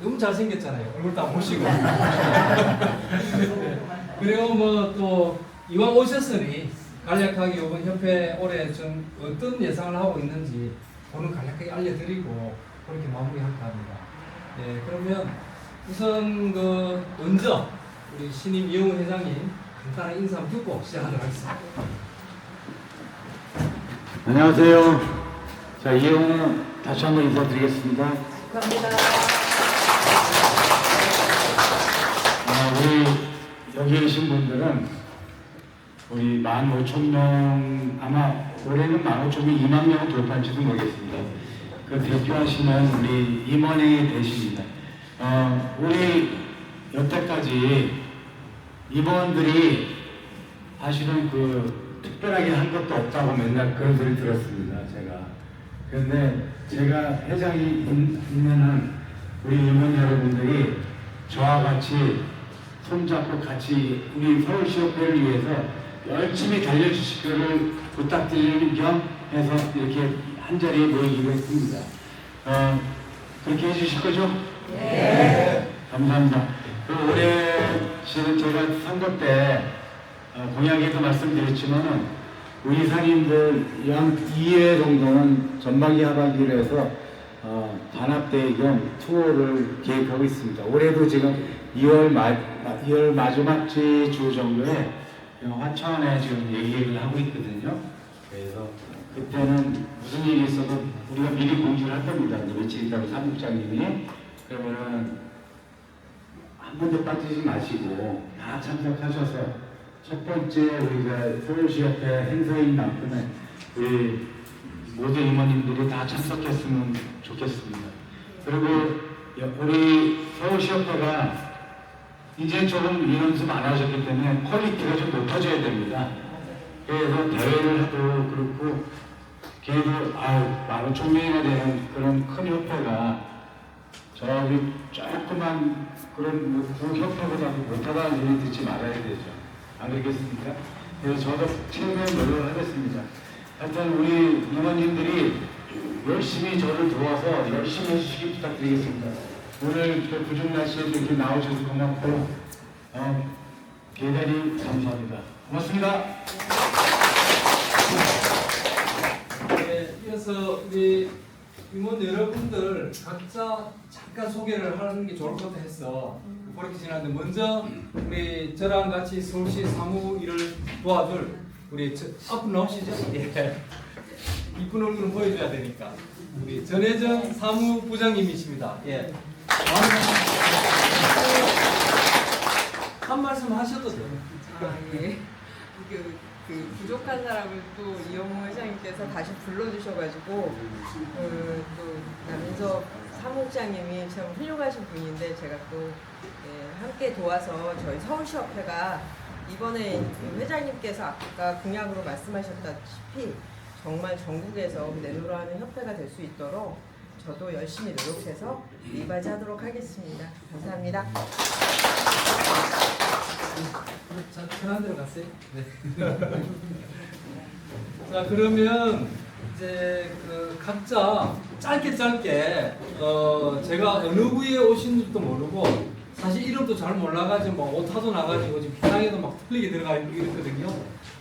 너무 잘생겼잖아요. 얼굴도 안 보시고. 네. 그리고 뭐 또 이왕 오셨으니 간략하게 이번 협회 올해 좀 어떤 예상을 하고 있는지 오늘 간략하게 알려드리고 그렇게 마무리할까 합니다. 네, 그러면 우선 그 먼저 우리 신임 이영우 회장님 간단한 인사 한번 듣고 시작하도록 하겠습니다. 안녕하세요. 자, 이영우 다시 한번 인사드리겠습니다. 감사합니다. 우리 여기 계신 분들은 우리 15,000명, 아마 올해는 15,000명, 2만 명은 돌파할지도 모르겠습니다. 그 대표하시는 우리 임원이 되십니다. 어, 우리 여태까지 임원들이 사실은 그 특별하게 한 것도 없다고 맨날 그런 소리 들었습니다. 제가. 그런데 제가 회장이 있- 있는 한 우리 임원 여러분들이 저와 같이 손잡고 같이 우리 서울시협회를 위해서 열심히 달려주시기를 부탁드리는 겸 해서 이렇게 한 자리에 모이기로 했습니다. 어, 그렇게 해주실 거죠? 네. 감사합니다. 그 올해 제가 선거 때 어, 공약에도 말씀드렸지만은 우리 상인들 약 2회 정도는 전반기 하반기로 해서 어, 단합대 겸 투어를 계획하고 있습니다. 올해도 지금 2월 마, 2월 마지막 주, 주 정도에 화천에 지금 얘기를 하고 있거든요. 그래서 그때는 무슨 일이 있어도 우리가 미리 공지를 할 겁니다. 며칠 있다가 사무장님이 그러면은 한 번도 빠지지 마시고 다 참석하셔서 첫 번째 우리가 서울시협회 행사인 만큼은 우리 모든 임원님들이 다 참석했으면 좋겠습니다. 그리고 여- 우리 서울시협회가 이제 조금 인원 좀 많아졌기 때문에 퀄리티가 좀 높아져야 됩니다. 그래서 대회를 해도 그렇고 걔도 아유 만 오천 명이나 되는 그런 큰 협회가 저기 조그만 그런 뭐, 그 협회보다도 못하다는 얘기 듣지 말아야 되죠. 안 그렇겠습니까? 그래서 저도 최대한 노력을 하겠습니다. 하여튼 우리 임원님들이 열심히 저를 도와서 열심히 해주시기 부탁드리겠습니다. 오늘 그 부중 날씨에 이렇게 나오셔서 고맙고 어, 대단히 감사합니다. 고맙습니다. 네, 이어서 우리 임원 여러분들 각자 잠깐 소개를 하는 게 좋을 것 같아 해서 그렇게 지났는데 먼저 우리 저랑 같이 서울시 사무 일을 도와줄 우리 저, 나오시죠? 예. 이쁜 얼굴은 보여줘야 되니까 우리 전혜정 사무부장님이십니다. 예. 한 말씀 하셔도 돼요. 아, 예. 그, 그 부족한 사람을 또 이영호 회장님께서 다시 불러주셔가지고 그, 또 남인석 사무국장님이 참 훌륭하신 분인데 제가 또 예, 함께 도와서 저희 서울시협회가 이번에 그 회장님께서 아까 공약으로 말씀하셨다시피 정말 전국에서 내노라 하는 협회가 될 수 있도록 저도 열심히 노력해서 이바지하도록 하겠습니다. 감사합니다. 자, 편한 대로 갔어요. 네. 자, 그러면 이제 그 각자 짧게 짧게 어 제가 어느 부에 오신지도 모르고 사실 이름도 잘 몰라가지고 뭐 오타도 나가지고 지금 피상에도 막 틀리게 들어가 있거든요.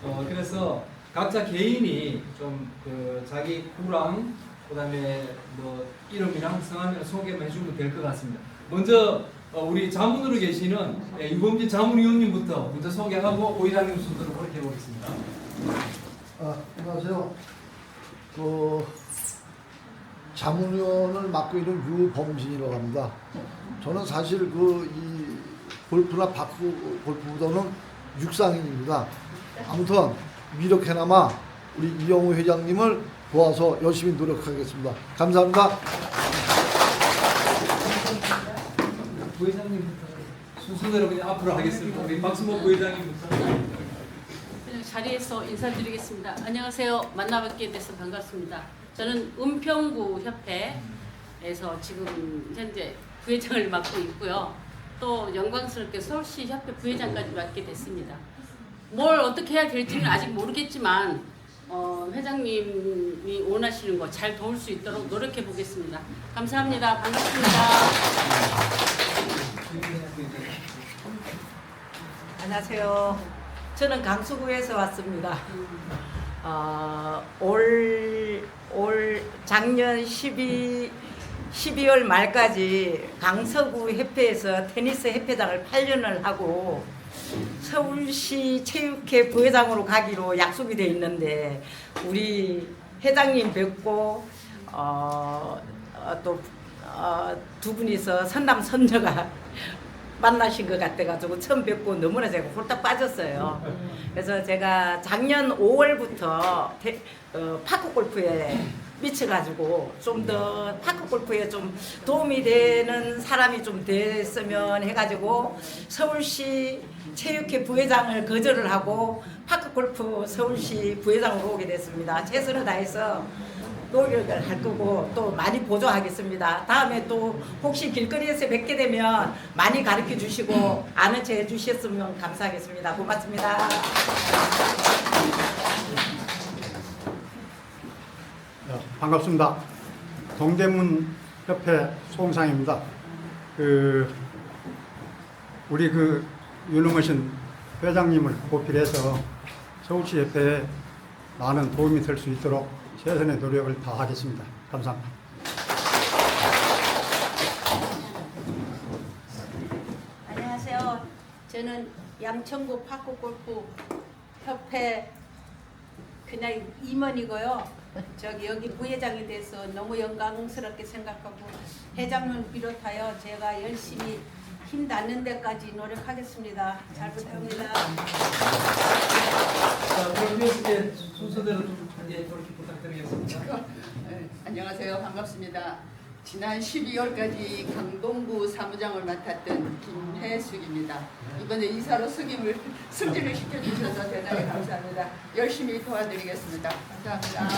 어 그래서 각자 개인이 좀 그 자기 구랑 그 다음에 뭐 이름이랑 성함이랑 소개만 해주면 될 것 같습니다. 먼저 어, 우리 자문으로 계시는 예, 유범진 자문위원님부터 먼저 소개하고 오이장님 순서로 그렇게 해보겠습니다. 아, 안녕하세요. 그 자문위원을 맡고 있는 유범진이라고 합니다. 저는 사실 그 이 골프나 바쿠 골프보다는 육상인입니다. 아무튼 이렇게나마 우리 이영우 회장님을 도와서 열심히 노력하겠습니다. 감사합니다. 부회장님부터 순서대로 그냥 앞으로 하겠습니다. 우리 박수모 부회장님부터. 그냥 자리에서 인사드리겠습니다. 안녕하세요. 만나뵙게 돼서 반갑습니다. 저는 은평구 협회에서 지금 현재 부회장을 맡고 있고요. 또 영광스럽게 서울시 협회 부회장까지 맡게 됐습니다. 뭘 어떻게 해야 될지는 아직 모르겠지만 어, 회장님이 원하시는 거 잘 도울 수 있도록 노력해 보겠습니다. 감사합니다. 반갑습니다. 안녕하세요. 저는 강수구에서 왔습니다. 어, 올, 올 작년 12, 12월 말까지 강서구 협회에서 테니스 협회장을 8년을 하고 서울시 체육회 부회장으로 가기로 약속이 돼 있는데 우리 회장님 뵙고 어, 어, 또 어, 두 분이서 선남 선녀가 만나신 것 같아가지고 처음 뵙고 너무나 제가 홀딱 빠졌어요. 그래서 제가 작년 5월부터 대- 어, 파크 골프에 미쳐가지고 좀 더 파크 골프에 좀 도움이 되는 사람이 좀 됐으면 해가지고 서울시 체육회 부회장을 거절을 하고 파크 골프 서울시 부회장으로 오게 됐습니다. 최선을 다해서 노력을 할 거고 또 많이 보조하겠습니다. 다음에 또 혹시 길거리에서 뵙게 되면 많이 가르쳐 주시고 아는 체 해주셨으면 감사하겠습니다. 고맙습니다. 네, 반갑습니다. 동대문 협회 송상입니다. 그 우리 그 유능하신 회장님을 보필해서 서울시 협회에 많은 도움이 될 수 있도록 최선의 노력을 다하겠습니다. 감사합니다. 안녕하세요. 저는 양천구 파크골프 협회 그냥 임원이고요. 저기 여기 부회장이 돼서 너무 영광스럽게 생각하고 회장을 비롯하여 제가 열심히 힘 닿는 데까지 노력하겠습니다. 잘 부탁합니다. 자, 그럼 이제 순서대로 좀 이제 그렇게 부탁드리겠습니다. 네, 안녕하세요. 반갑습니다. 지난 12월까지 강동구 사무장을 맡았던 김혜숙입니다. 이번에 이사로 승임을 승진을 시켜주셔서 대단히 감사합니다. 열심히 도와드리겠습니다. 감사합니다.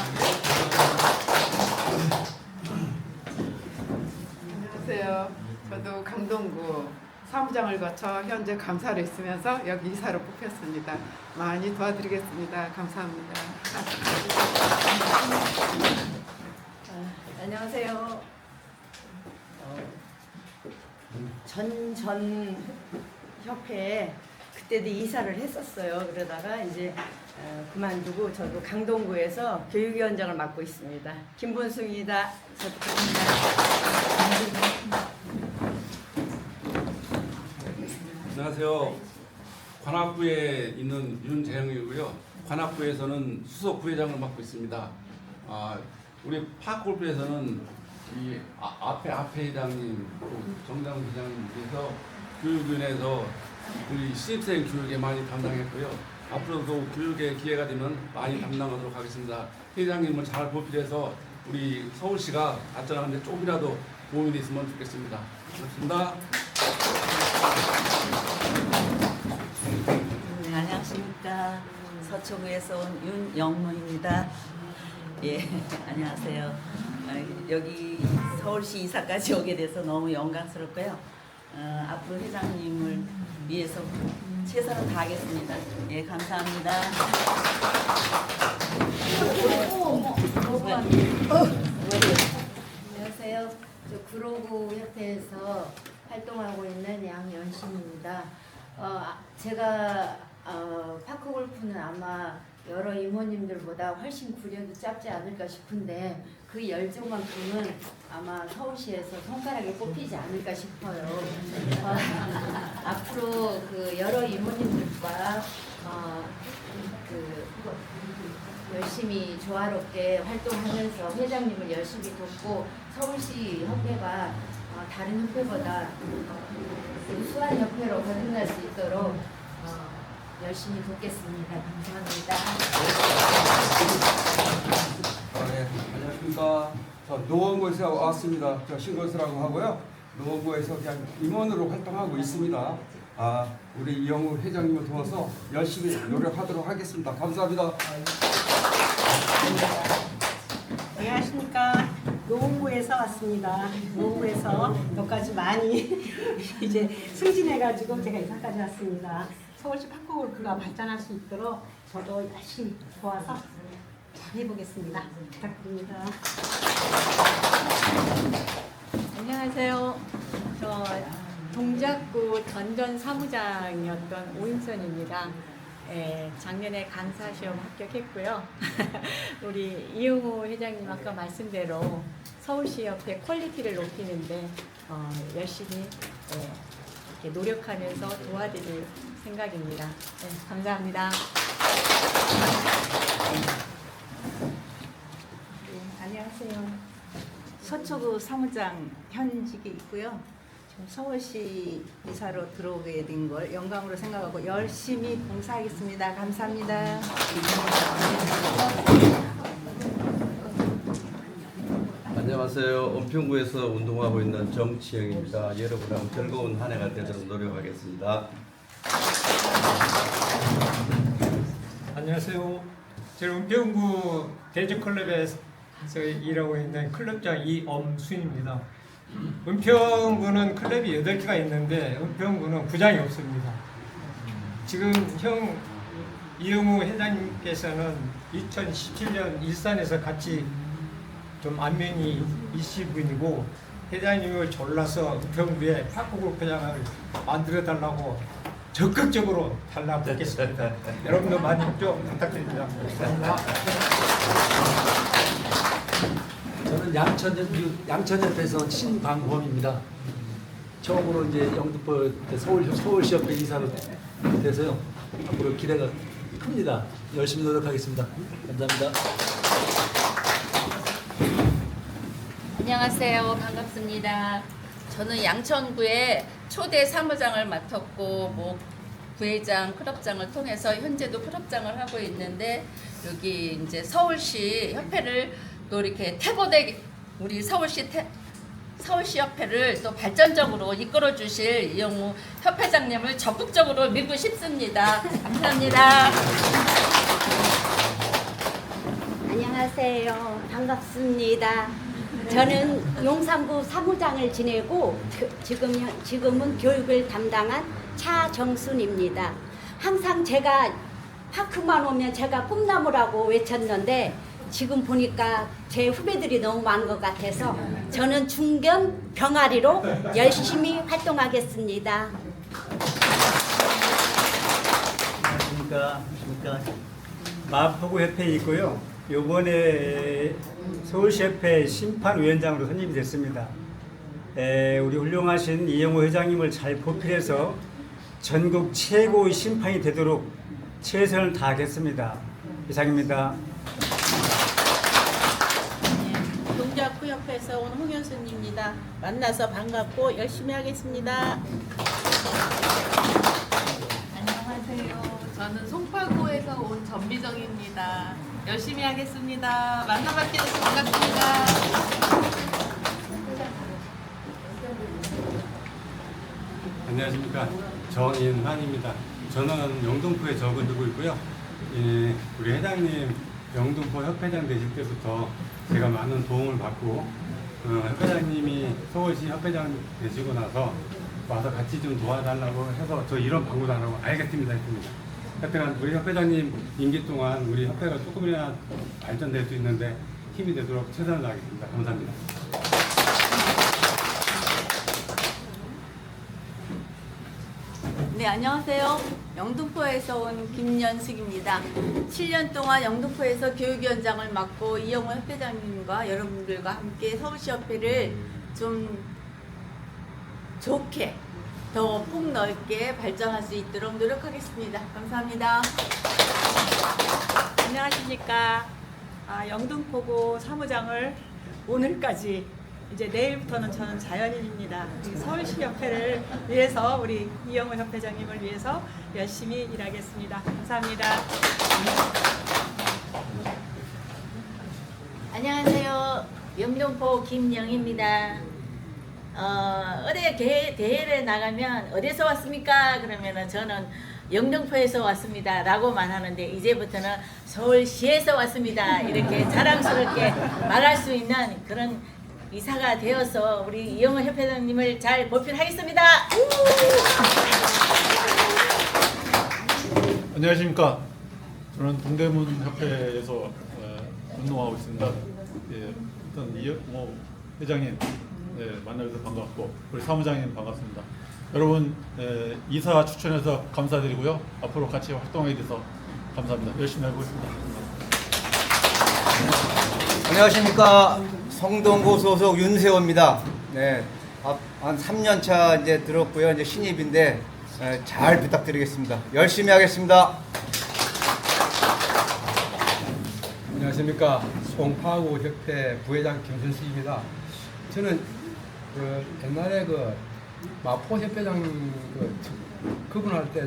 안녕하세요. 저도 강동구 사무장을 거쳐 현재 감사를 있으면서 여기 이사로 뽑혔습니다. 많이 도와드리겠습니다. 감사합니다. 안녕하세요. 어, 전전 협회에 그때도 이사를 했었어요. 그러다가 이제 어, 그만두고 저도 강동구에서 교육위원장을 맡고 있습니다. 부탁드립니다. 안녕하세요. 관악구에 있는 윤재영이고요. 관악구에서는 수석 부회장을 맡고 있습니다. 아, 우리 파골프에서는 이 아, 앞에 앞에 회장님, 또 정당 회장님께서 교육위원회에서 우리 신입생 교육에 많이 담당했고요. 앞으로도 교육에 기회가 되면 많이 담당하도록 하겠습니다. 회장님을 잘 보필해서 우리 서울시가 발전하는데 조금이라도 도움이 됐으면 좋겠습니다. 고맙습니다. 네, 안녕하십니까. 서초구에서 온 윤영무입니다. 예, 안녕하세요. 아, 여기 서울시 이사까지 오게 돼서 너무 영광스럽고요. 어, 앞으로 회장님을 위해서 최선을 다하겠습니다. 예, 감사합니다. 안녕하세요. 저 구로구 협회에서 활동하고 있는 양연신입니다. 어, 아, 제가 어, 파크 골프는 아마 여러 이모님들보다 훨씬 구력이 짧지 않을까 싶은데 그 열정만큼은 아마 서울시에서 손가락에 꼽히지 않을까 싶어요. 어, 앞으로 그 여러 이모님들과 어, 그 열심히 조화롭게 활동하면서 회장님을 열심히 돕고 서울시 협회가 어, 다른 협회보다 어, 우수한 협회로 거듭날 수 있도록 어, 열심히 돕겠습니다. 감사합니다. 아, 네. 안녕하십니까. 저 노원구에서 왔습니다. 저 신건수라고 하고요. 노원구에서 그냥 임원으로 활동하고 있습니다. 아, 우리 이영우 회장님을 도와서 열심히 노력하도록 하겠습니다. 감사합니다. 안녕하십니까. 노원구에서 왔습니다. 노원구에서 여기까지 많이 이제 승진해가지고 제가 이사까지 왔습니다. 서울시 파크골프가 발전할 수 있도록 저도 열심히 도와서 잘 해보겠습니다. 부탁드립니다. 안녕하세요. 저 동작구 전전 사무장이었던 오인선입니다. 예, 작년에 강사 시험 합격했고요. 우리 이용호 회장님 아까 말씀대로 서울시협회 퀄리티를 높이는데 어, 열심히 예, 이렇게 노력하면서 도와드릴 생각입니다. 네, 감사합니다. 네, 안녕하세요. 서초구 사무장 현직이 있고요. 지금 서울시 이사로 들어오게 된 걸 영광으로 생각하고 열심히 봉사하겠습니다. 감사합니다. 안녕하세요. 은평구에서 운동하고 있는 정치영입니다. 여러분하고 즐거운 한 해가 되도록 노력하겠습니다. 안녕하세요. 저는 은평구 대주클럽에 서 일하고 있는 클럽장 이엄순입니다. 은평구는 클럽이 8개가 있는데 은평구는 부장이 없습니다. 지금 형 이영우 회장님께서는 2017년 일산에서 같이 좀 안면이 있으신 분이고 회장님을 졸라서 은평구에 파크골 회장을 만들어 달라고 적극적으로 달라붙겠습니다. 여러분도 많이 좀 부탁드립니다. 감사합니다. 저는 양천연 양천협회에서 신광범입니다. 처음으로 이제 영등포 서울 서울시협회 이사로 돼서요. 앞으로 기대가 큽니다. 열심히 노력하겠습니다. 감사합니다. 안녕하세요. 반갑습니다. 저는 양천구에 초대 사무장을 맡았고 뭐 부회장, 클럽장을 통해서 현재도 클럽장을 하고 있는데 여기 이제 서울시 협회를 또 이렇게 태보대 우리 서울시 태, 서울시 협회를 또 발전적으로 이끌어 주실 이영우 협회장님을 적극적으로 밀고 싶습니다. 감사합니다. 안녕하세요. 반갑습니다. 저는 용산구 사무장을 지내고 그- 지금 현- 지금은 교육을 담당한 차정순입니다. 항상 제가 파크만 오면 제가 꿈나무라고 외쳤는데 지금 보니까 제 후배들이 너무 많은 것 같아서 저는 중견 병아리로 열심히 활동하겠습니다. 안녕하십니까. 안녕하십니까. 마포구 협회에 있고요. 요번에 서울시협회 심판위원장으로 선임이 됐습니다. 에, 우리 훌륭하신 이영호 회장님을 잘 보필해서 전국 최고의 심판이 되도록 최선을 다하겠습니다. 이상입니다. 만나서 반갑고 열심히 하겠습니다. 안녕하세요. 저는 송파구에서 온 전미정입니다. 열심히 하겠습니다. 만나뵙게 돼서 반갑습니다. 안녕하십니까 정인환입니다. 저는 영등포에 적어두고 있고요. 예, 우리 회장님 영등포 협회장 되실 때부터 제가 많은 도움을 받고 어, 협회장님이 서울시 협회장 되시고 나서 와서 같이 좀 도와달라고 해서 저 이런 방구도 하라고 알겠습니다 했습니다. 하여튼 우리 협회장님 임기 동안 우리 협회가 조금이나 발전될 수 있는데 힘이 되도록 최선을 다하겠습니다. 감사합니다. 네, 안녕하세요. 영등포에서 온 김연숙입니다. 7년 동안 영등포에서 교육위원장을 맡고 이영호 협회장님과 여러분들과 함께 서울시 협회를 좀 좋게 더 폭넓게 발전할 수 있도록 노력하겠습니다. 감사합니다. 안녕하십니까. 아, 영등포구 사무장을 오늘까지 이제 내일부터는 저는 자연인입니다. 이 서울시 협회를 위해서 우리 이영호 협회장님을 위해서 열심히 일하겠습니다. 감사합니다. 안녕하세요. 영등포 김영입니다. 어, 어디 대회, 대회를 나가면 어디서 왔습니까? 그러면은 저는 영등포에서 왔습니다. 라고만 하는데 이제부터는 서울시에서 왔습니다. 이렇게 자랑스럽게 말할 수 있는 그런 이사가 되어서 우리 이영호 협회장님을 잘 보필하겠습니다. 안녕하십니까. 저는 동대문 협회에서 어, 운동하고 있습니다. 예, 일단 이영호 회장님 예, 만나서 반갑고 우리 사무장님 반갑습니다. 여러분 에, 이사 추천해서 감사드리고요. 앞으로 같이 활동하게 돼서 감사합니다. 열심히 해보겠습니다. 안녕하십니까 성동구 소속 윤세호입니다. 네, 앞- 한 3년 차 이제 들었고요. 이제 신입인데 에, 잘 부탁드리겠습니다. 열심히 하겠습니다. 안녕하십니까 송파구 협회 부회장 김준식입니다. 저는 그 옛날에 그 마포 협회장 그 그분할 때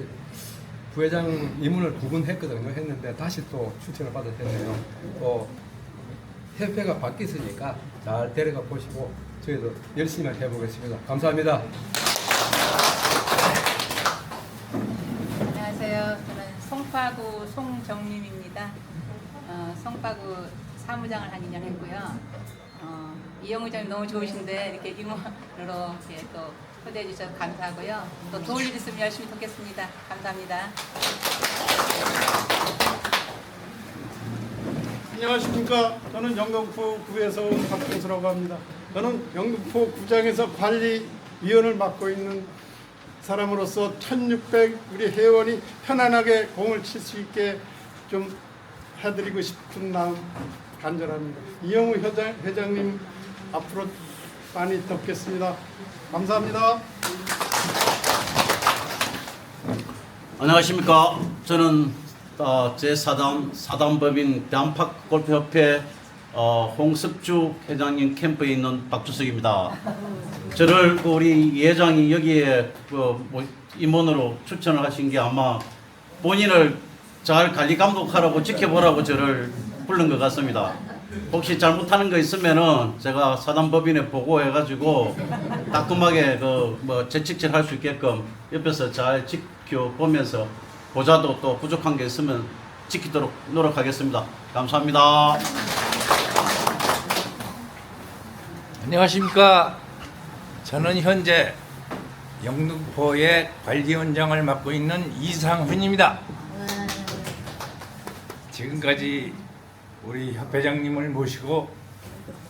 부회장 임문을 구분했거든요. 했는데 다시 또 추천을 받아 됐네요. 또 협회가 바뀌었으니까 잘 데려가 보시고 저희도 열심히 해보겠습니다. 감사합니다. 안녕하세요. 저는 송파구 송정림입니다. 어, 송파구 사무장을 한 2년 했고요. 어, 이영우 장님 너무 좋으신데 이렇게 임원으로 이렇게 또 초대해 주셔서 감사하고요. 또 도울 일 있으면 열심히 돕겠습니다. 감사합니다. 안녕하십니까. 저는 영등포 구에서 온 박동수라고 합니다. 저는 영등포 구장에서 관리위원을 맡고 있는 사람으로서 1600 우리 회원이 편안하게 공을 칠 수 있게 좀 해드리고 싶은 마음 간절합니다. 이영우 회장, 회장님 앞으로 많이 돕겠습니다. 감사합니다. 안녕하십니까. 저는 어, 제4단 사단법인 대한팍 골프협회 어, 홍석주 회장님 캠프에 있는 박주석입니다. 저를 그 우리 예장이 여기에 그뭐 임원으로 추천을 하신 게 아마 본인을 잘 관리 감독하라고 지켜보라고 저를 부른 것 같습니다. 혹시 잘못하는 거 있으면은 제가 사단법인에 보고해가지고 따끔하게 그 뭐 재직질 할 수 있게끔 옆에서 잘 지켜보면서 보자도 또 부족한 게 있으면 지키도록 노력하겠습니다. 감사합니다. 안녕하십니까. 저는 현재 영등포의 관리원장을 맡고 있는 이상훈입니다. 지금까지 우리 협회장님을 모시고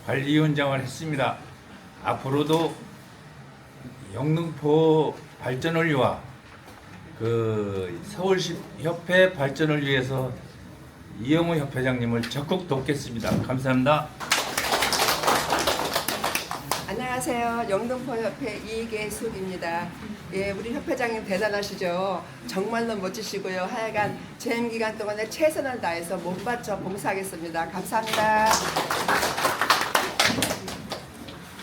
관리위원장을 했습니다. 앞으로도 영등포 발전을 위하 그 서울시 협회 발전을 위해서 이영호 협회장님을 적극 돕겠습니다. 감사합니다. 안녕하세요. 영등포협회 이계숙입니다. 예, 우리 협회장님 대단하시죠? 정말로 멋지시고요. 하여간 재임 기간 동안에 최선을 다해서 몸 바쳐 봉사하겠습니다. 감사합니다.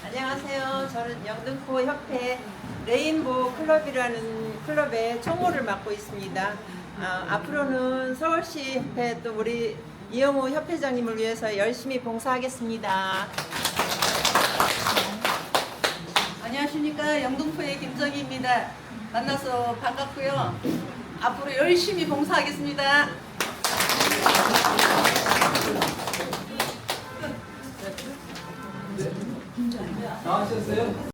안녕하세요. 저는 영등포 협회 레인보 클럽이라는 클럽의 총무를 맡고 있습니다. 어, 앞으로는 서울시 협회 또 우리 이영우 협회장님을 위해서 열심히 봉사하겠습니다. 안녕하십니까 영등포의 김정희입니다. 만나서 반갑고요. 앞으로 열심히 봉사하겠습니다. 나오셨어요?